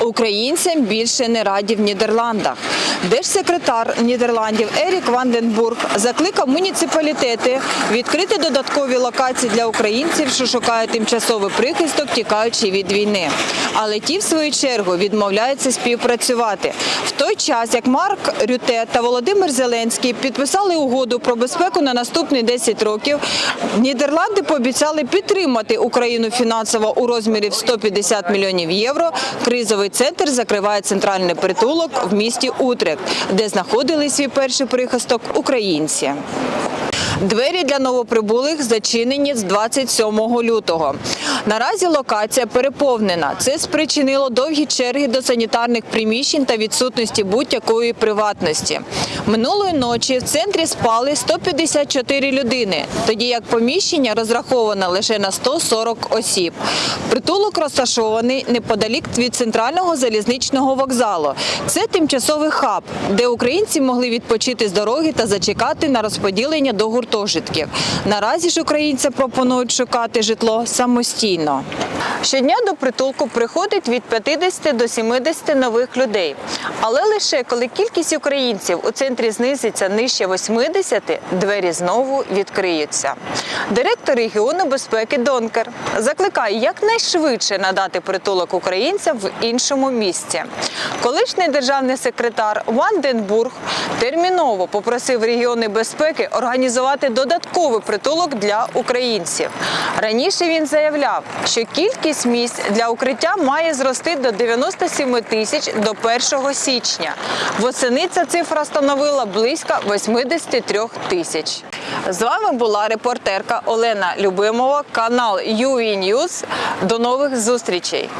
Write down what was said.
Українцям більше не раді в Нідерландах. Держсекретар Нідерландів Ерік Ванденбург закликав муніципалітети відкрити додаткові локації для українців, що шукають тимчасовий прихисток, тікаючи від війни. Але ті, в свою чергу, відмовляються співпрацювати. В той час, як Марк Рюте та Володимир Зеленський підписали угоду про безпеку на наступні 10 років, Нідерланди пообіцяли підтримати Україну фінансово у розмірі в 150 мільйонів євро. Кризовий центр закриває центральний притулок в місті Утрект, де знаходили свій перший прихисток українці. Двері для новоприбулих зачинені з 27 лютого. Наразі локація переповнена. Це спричинило довгі черги до санітарних приміщень та відсутності будь-якої приватності. Минулої ночі в центрі спали 154 людини, тоді як поміщення розраховане лише на 140 осіб. Притулок розташований неподалік від центрального залізничного вокзалу. Це тимчасовий хаб, де українці могли відпочити з дороги та зачекати на розподілення до гуртожитків. Наразі ж українці пропонують шукати житло самостійно. Щодня до притулку приходить від 50 до 70 нових людей. Але лише коли кількість українців у центрі знизиться нижче 80, двері знову відкриються. Директор регіону безпеки Донкер закликає якнайшвидше надати притулок українцям в іншому місці. Колишній державний секретар Ванденбург терміново попросив регіони безпеки організувати додатковий притулок для українців. Раніше він заявляв, що кількість місць для укриття має зрости до 97 тисяч до 1 січня. Восени ця цифра становила близько 83 тисяч. З вами була репортерка Олена Любимова, канал UV News. До нових зустрічей.